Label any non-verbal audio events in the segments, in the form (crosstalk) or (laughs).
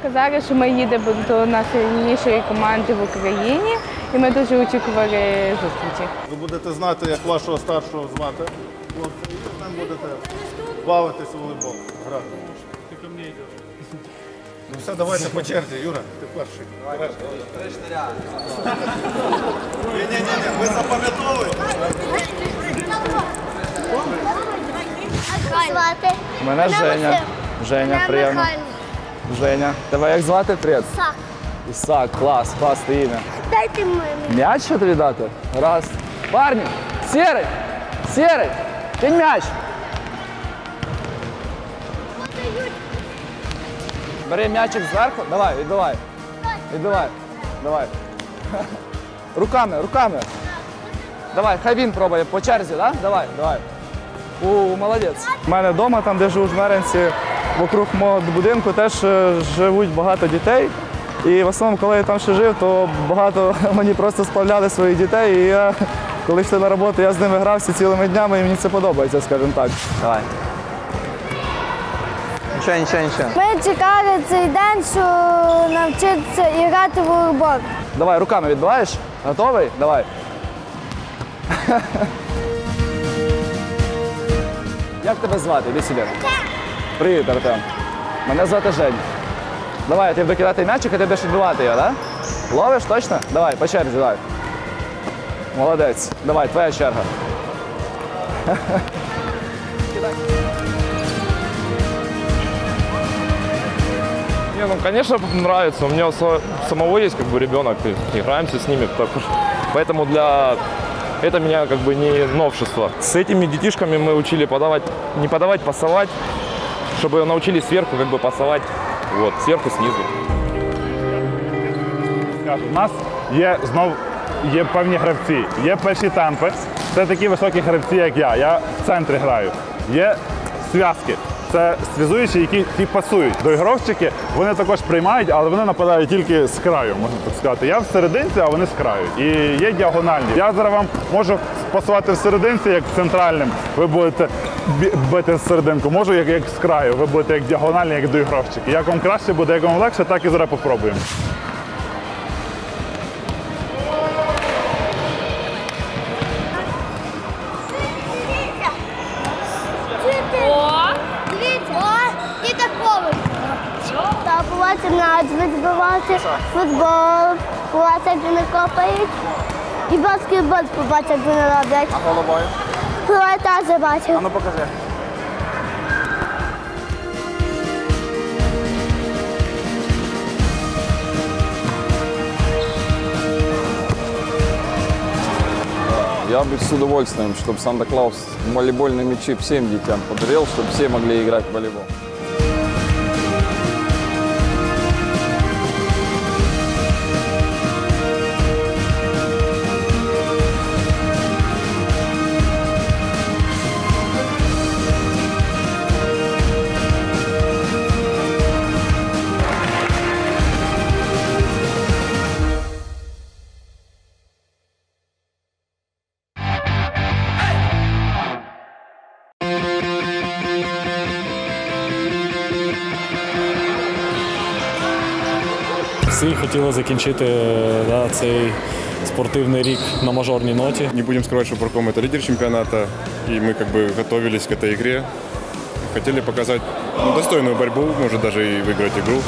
сказали, що ми їдемо до найсильнішої команди в Україні, і ми дуже очікували зустрічі. Ви будете знати, як вашого старшого звати. Хлопці, і з ним будете бавитись у волейбол. Грати. Ну все, давайте по черзі. Юра, ти перший. Ні-ні-ні, ви запам'ятовуєте. Мене Женя. Женя, приємно. Женя. Тебе як звати? Привіт. Сак. Ісак, клас, класне ім'я. Дайте мені. М'яч що тобі дати? Раз. Парні! Сірий! Сірий! Кинь м'яч! Бери м'ячик зверху. Давай, відбивай. Відбивай. Давай. Руками, руками. Давай, хай він пробує по черзі, да? Давай, давай. У, молодець. У мене вдома, там, де живу в Жмеринці, вокруг мого будинку теж е, живуть багато дітей. І в основному, коли я там ще жив, то багато (laughs) мені просто сплавляли своїх дітей. І я, коли йшли на роботу, я з ними грався цілими днями, і мені це подобається, скажімо так. Давай. Нічого, нічого, нічого. Ми чекали цей день, що навчитися і грати в волейбол. Давай, руками відбиваєш? Готовий? Давай. (laughs) Як тебе звати? Іди сюди. Привіт, Артем. Мене звати Женя. Давай, я тобі буду кидати м'ячик, а ти будеш відбивати його, так? Да? Ловиш точно? Давай, по черзі, давай. Молодець. Давай, твоя черга. (laughs) Не, ну, конечно, нравится. У меня у са- самого есть как бы ребенок, и играемся с ними. так уж. Поэтому для это меня как бы не новшество. С этими детишками мы учили подавать, не подавать, пасовать, Чтобы научились сверху как бы пасовать, вот, сверху, снизу. У нас є знов є певні гравці. Є перші темпи. Це такі високі гравці, як я. Я в центрі граю. Є зв'язки. Це зв'язуючі, які ті пасують. Доігровщики вони також приймають, але вони нападають тільки з краю, можна так сказати. Я в серединці, а вони з краю. І є діагональні. Я зараз вам можу пасувати в серединці, як центральним. Ви будете бити з серединку. Можу як, як з краю. Ви будете як діагональні, як доігровщики. Як вам краще буде, як вам легше, так і зараз попробуємо. Відбивати футбол, бувати, як вони копають. І баскетбол побачити, як вони роблять. А головою? Я теж бачив. ну покажи. Я бы с удовольствием, чтобы Санта-Клаус волейбольные мячи всем детям подарил, чтобы все могли играть в волейбол. хотіли закінчити е, да, цей спортивний рік на мажорній ноті. Не будем скрывать, что Проком это лидер чемпионата, и мы как бы готовились к этой игре. Хотели показать ну, достойную борьбу, может даже и выиграть игру.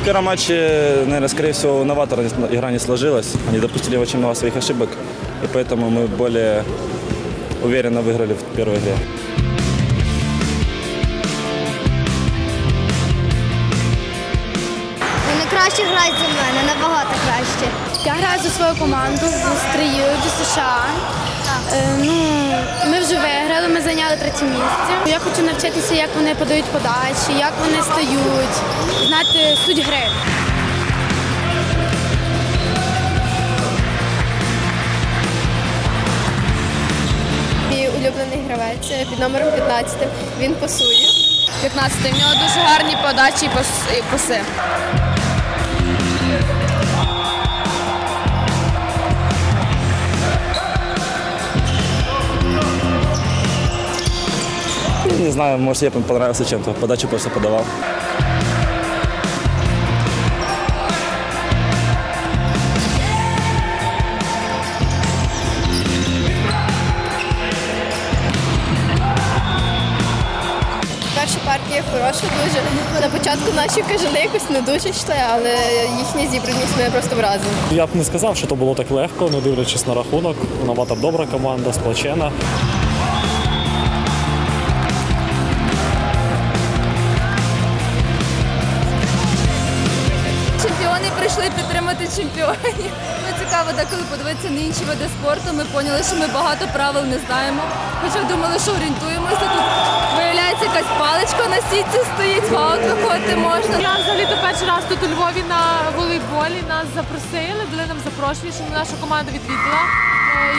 В первом матче, наверное, скорее всего, у новатора игра не сложилась. Они допустили очень много своих ошибок, и поэтому мы более уверенно выиграли в первой игре. Вони краще грають за мене, набагато краще. Я граю за свою команду в стрію до США. Е, ну, ми вже виграли, ми зайняли третє місце. Я хочу навчитися, як вони подають подачі, як вони стають, знати суть гри. гравець під номером 15. Він пасує. 15. В нього дуже гарні подачі і паси. Не знаю, может, я понравился чем-то. Подачу просто подавал. Партія хороша дуже. На початку наші кажани якось не дуже йшли, але їхня зібраність мене просто вразила. Я б не сказав, що то було так легко, не дивлячись на рахунок. Новата добра команда, сплочена. Чемпіонів. Ну, цікаво, деколи подивитися на інші види спорту. Ми поняли, що ми багато правил не знаємо. Хоча думали, що орієнтуємося. Тут виявляється якась паличка на сітці стоїть, в аут виходити можна. Я взагалі то перший раз тут у Львові на волейболі нас запросили, дали нам запрошення, що наша команда відвідала е,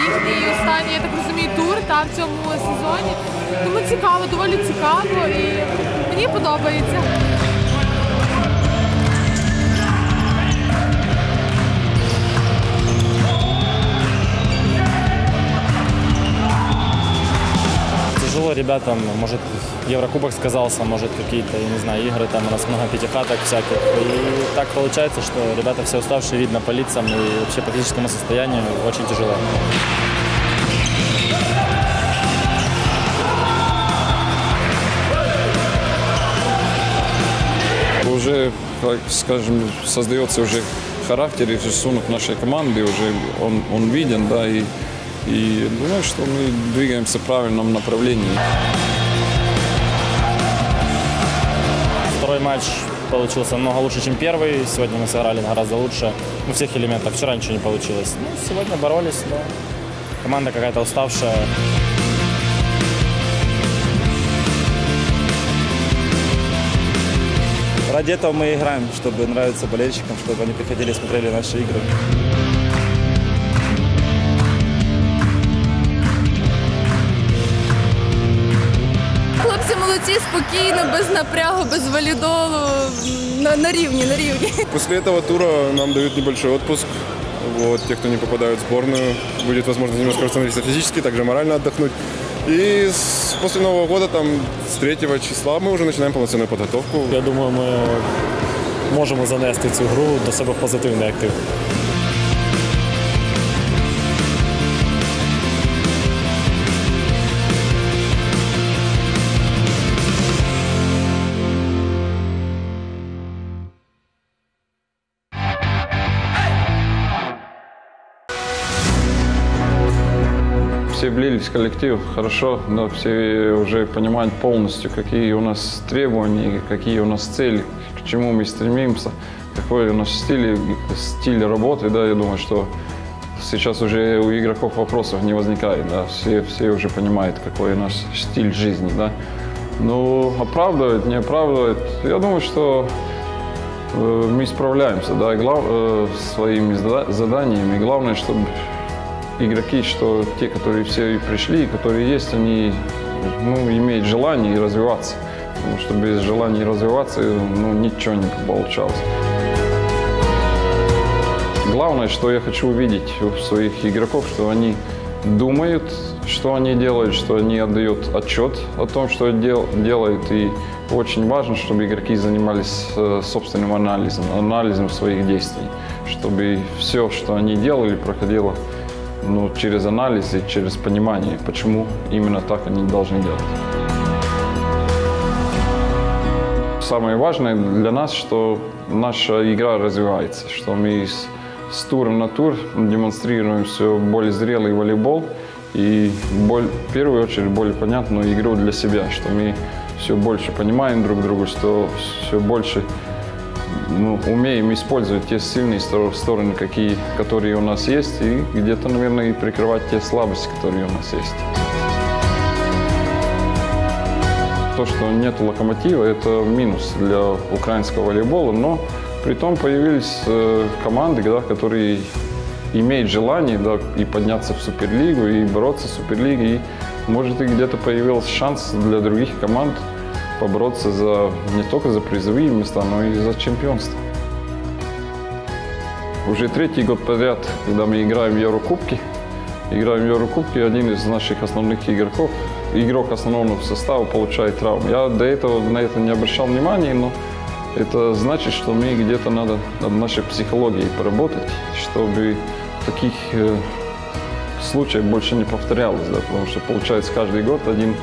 їхній останній, я так розумію, тур та, в цьому сезоні. Тому цікаво, доволі цікаво і мені подобається. Тяжело ребятам, может, Еврокубок сказался, может, какие-то, я не знаю, игры, там у нас много пятихаток всяких. И так получается, что ребята все уставшие, видно по лицам и вообще по физическому состоянию очень тяжело. Уже, так скажем, создается уже характер и рисунок нашей команды, уже он, он виден, да, и, и думаю, что мы двигаемся в правильном направлении. Второй матч получился намного лучше, чем первый. Сегодня мы сыграли гораздо лучше. Ну, всех элементах. Вчера ничего не получилось. Ну, сегодня боролись, но команда какая-то уставшая. Ради этого мы играем, чтобы нравиться болельщикам, чтобы они приходили и смотрели наши игры. Молодці, спокійно, без напрягу, без валідолу. На, на рівні, на рівні. После этого тура нам дают небольшой отпуск. Вот, те, кто не попадают в сборную, будет возможность немножко восстановиться физически, также морально отдохнуть. И с- после Нового года, там, с 3 числа, мы уже начинаем полноценную подготовку. Я думаю, ми можемо занести цю гру до себе в позитивний актив. Все влились в коллектив хорошо, да, все уже понимают полностью, какие у нас требования, какие у нас цели, к чему мы стремимся, какой у нас стиль, стиль работы, да, я думаю, что сейчас уже у игроков вопросов не возникает, да, все, все уже понимают, какой наш стиль жизни, да. Ну, оправдывать, не оправдывать, я думаю, что э, мы справляемся, да, глав- э, своими зада- заданиями. Главное, чтобы игроки, что те, которые все и пришли, которые есть, они ну, имеют желание и развиваться. Потому что без желания развиваться ну, ничего не получалось. Главное, что я хочу увидеть у своих игроков, что они думают, что они делают, что они отдают отчет о том, что дел- делают. И очень важно, чтобы игроки занимались э, собственным анализом, анализом своих действий, чтобы все, что они делали, проходило ну, через анализ и через понимание, почему именно так они должны делать. Самое важное для нас, что наша игра развивается, что мы с, с туром на тур демонстрируем все более зрелый волейбол и боль- в первую очередь более понятную игру для себя, что мы все больше понимаем друг друга, что все больше ну, умеем использовать те сильные стор- стороны, какие, которые у нас есть, и где-то, наверное, и прикрывать те слабости, которые у нас есть. То, что нет локомотива, это минус для украинского волейбола, но при том появились э, команды, да, которые имеют желание да, и подняться в Суперлигу, и бороться в Суперлиге, и может и где-то появился шанс для других команд побороться за, не только за призовые места, но и за чемпионство. Уже третий год подряд, когда мы играем в Еврокубки, играем в Еврокубки, один из наших основных игроков игрок основного состава получает травму. Я до этого на это не обращал внимания, но это значит, что мы где-то надо над нашей психологией поработать, чтобы таких э, случаев больше не повторялось, да, потому что получается каждый год один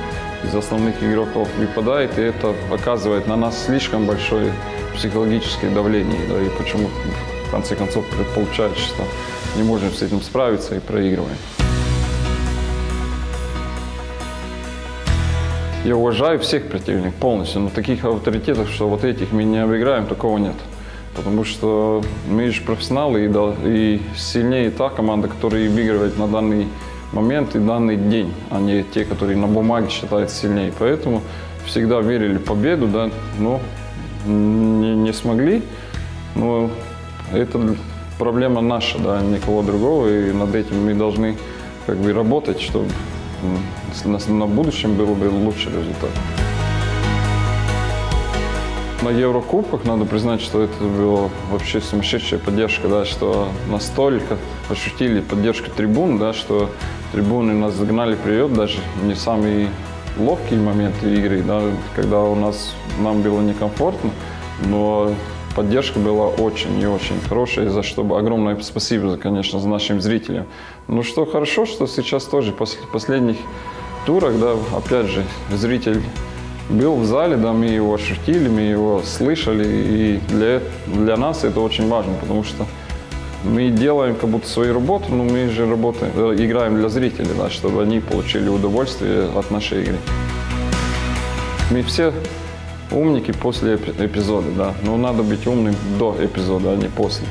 из основных игроков выпадает, и это оказывает на нас слишком большое психологическое давление, да, и почему в конце концов получается, что не можем с этим справиться и проигрываем. Я уважаю всех противников полностью, но таких авторитетов, что вот этих мы не обыграем, такого нет. Потому что мы же профессионалы, и, да, и сильнее та команда, которая выигрывает на данный момент и данный день, а не те, которые на бумаге считаются сильнее. Поэтому всегда верили в победу, да, но не, не смогли. Но это проблема наша, да, никого другого, и над этим мы должны как бы работать, чтобы на будущем был бы лучший результат. На Еврокубках надо признать, что это была вообще сумасшедшая поддержка, да, что настолько ощутили поддержку трибун, да, что трибуны нас загнали вперед, даже не самые ловкие моменты игры, да, когда у нас нам было некомфортно, но поддержка была очень и очень хорошая, за что огромное спасибо, конечно, за нашим зрителям. Ну что хорошо, что сейчас тоже после последних турах, да, опять же, зритель был в зале, да, мы его ощутили, мы его слышали, и для, для нас это очень важно, потому что мы делаем как будто свою работу, но мы же работаем, э, играем для зрителей, да, чтобы они получили удовольствие от нашей игры. Мы все умники после эпи- эпизода, да, но надо быть умным до эпизода, а не после.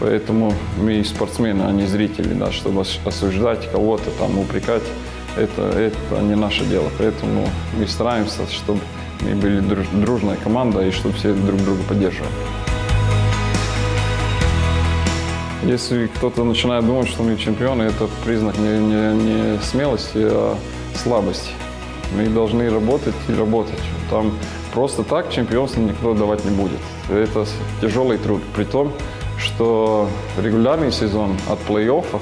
Поэтому мы спортсмены, а не зрители, да, чтобы ос- осуждать кого-то, там, упрекать, это, это не наше дело. Поэтому мы стараемся, чтобы мы были друж- дружная команда и чтобы все друг друга поддерживали. Если кто-то начинает думать, что мы чемпионы, это признак не, не, не смелости, а слабости. Мы должны работать и работать. Там просто так чемпионство никто давать не будет. Это тяжелый труд. При том, что регулярный сезон от плей-оффов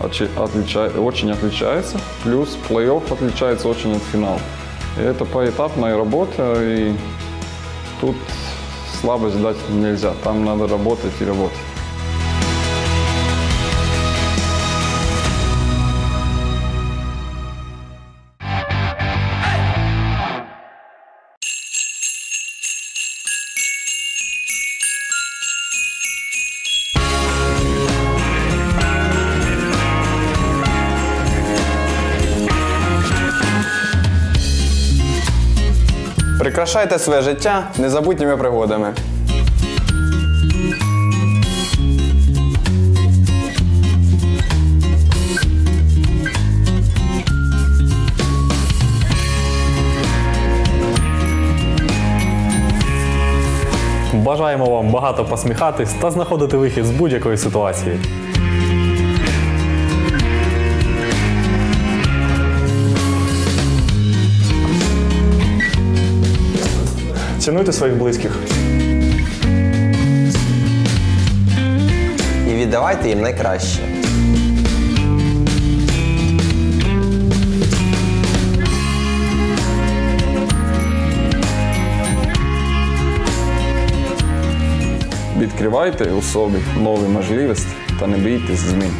отлича- очень отличается, плюс плей-офф отличается очень от финала. И это поэтапная работа, и тут слабость дать нельзя. Там надо работать и работать. Прикрашайте своє життя незабутніми пригодами. Бажаємо вам багато посміхатись та знаходити вихід з будь-якої ситуації. Цінуйте своїх близьких. І віддавайте їм найкраще. Відкривайте у собі нові можливості та не бійтесь змін.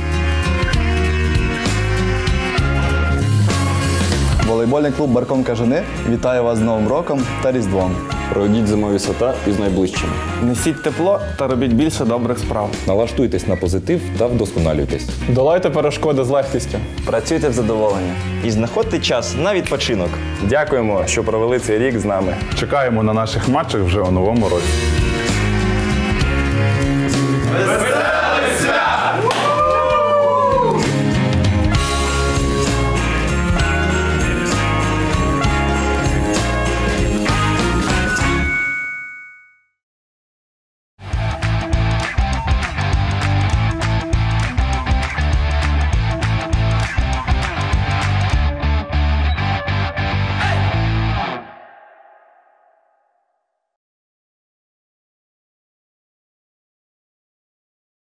Волейбольний клуб Баркон Кажани вітає вас з Новим роком та Різдвом. Проведіть зимові свята із найближчими. Несіть тепло та робіть більше добрих справ. Налаштуйтесь на позитив та вдосконалюйтесь. Долайте перешкоди з легкістю. Працюйте в задоволення. І знаходьте час на відпочинок. Дякуємо, що провели цей рік з нами. Чекаємо на наших матчах вже у новому році.